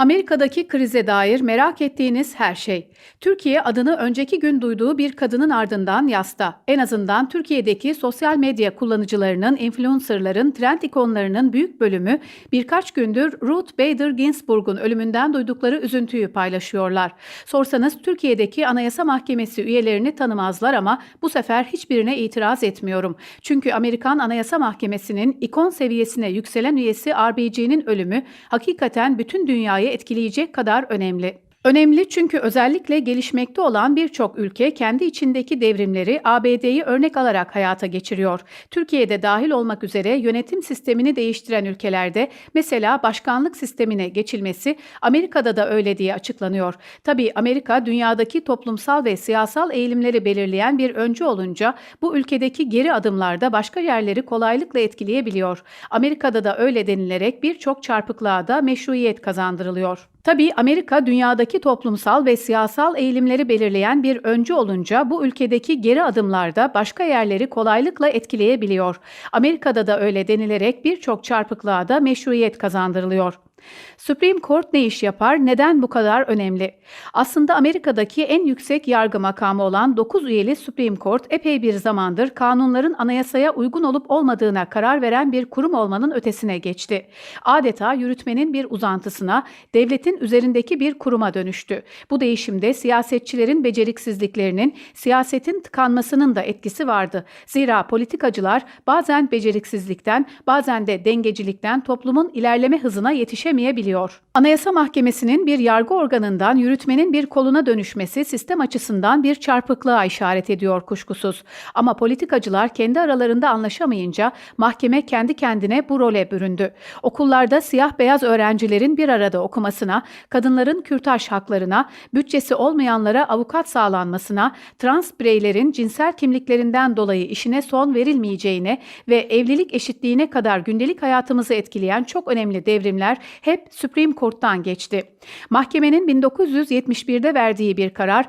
Amerika'daki krize dair merak ettiğiniz her şey. Türkiye adını önceki gün duyduğu bir kadının ardından yasta. En azından Türkiye'deki sosyal medya kullanıcılarının, influencerların, trend ikonlarının büyük bölümü birkaç gündür Ruth Bader Ginsburg'un ölümünden duydukları üzüntüyü paylaşıyorlar. Sorsanız Türkiye'deki Anayasa Mahkemesi üyelerini tanımazlar ama bu sefer hiçbirine itiraz etmiyorum. Çünkü Amerikan Anayasa Mahkemesi'nin ikon seviyesine yükselen üyesi RBG'nin ölümü hakikaten bütün dünyayı etkileyecek kadar önemli. Önemli çünkü özellikle gelişmekte olan birçok ülke kendi içindeki devrimleri ABD'yi örnek alarak hayata geçiriyor. Türkiye'de dahil olmak üzere yönetim sistemini değiştiren ülkelerde mesela başkanlık sistemine geçilmesi Amerika'da da öyle diye açıklanıyor. Tabii Amerika dünyadaki toplumsal ve siyasal eğilimleri belirleyen bir öncü olunca bu ülkedeki geri adımlar da başka yerleri kolaylıkla etkileyebiliyor. Amerika'da da öyle denilerek birçok çarpıklığa da meşruiyet kazandırılıyor. Tabii Amerika dünyadaki toplumsal ve siyasal eğilimleri belirleyen bir öncü olunca bu ülkedeki geri adımlar da başka yerleri kolaylıkla etkileyebiliyor. Amerika'da da öyle denilerek birçok çarpıklığa da meşruiyet kazandırılıyor. Supreme Court ne iş yapar? Neden bu kadar önemli? Aslında Amerika'daki en yüksek yargı makamı olan 9 üyeli Supreme Court epey bir zamandır kanunların anayasaya uygun olup olmadığına karar veren bir kurum olmanın ötesine geçti. Adeta yürütmenin bir uzantısına, devletin üzerindeki bir kuruma dönüştü. Bu değişimde siyasetçilerin beceriksizliklerinin, siyasetin tıkanmasının da etkisi vardı. Zira politikacılar bazen beceriksizlikten, bazen de dengecilikten toplumun ilerleme hızına yetişemeyebiliyor. Anayasa Mahkemesi'nin bir yargı organından yürütmenin bir koluna dönüşmesi sistem açısından bir çarpıklığa işaret ediyor kuşkusuz. Ama politikacılar kendi aralarında anlaşamayınca mahkeme kendi kendine bu role büründü. Okullarda siyah beyaz öğrencilerin bir arada okumasına, kadınların kürtaj haklarına, bütçesi olmayanlara avukat sağlanmasına, trans bireylerin cinsel kimliklerinden dolayı işine son verilmeyeceğine ve evlilik eşitliğine kadar gündelik hayatımızı etkileyen çok önemli devrimler hep Supreme Court'tan geçti. Mahkemenin 1971'de verdiği bir karar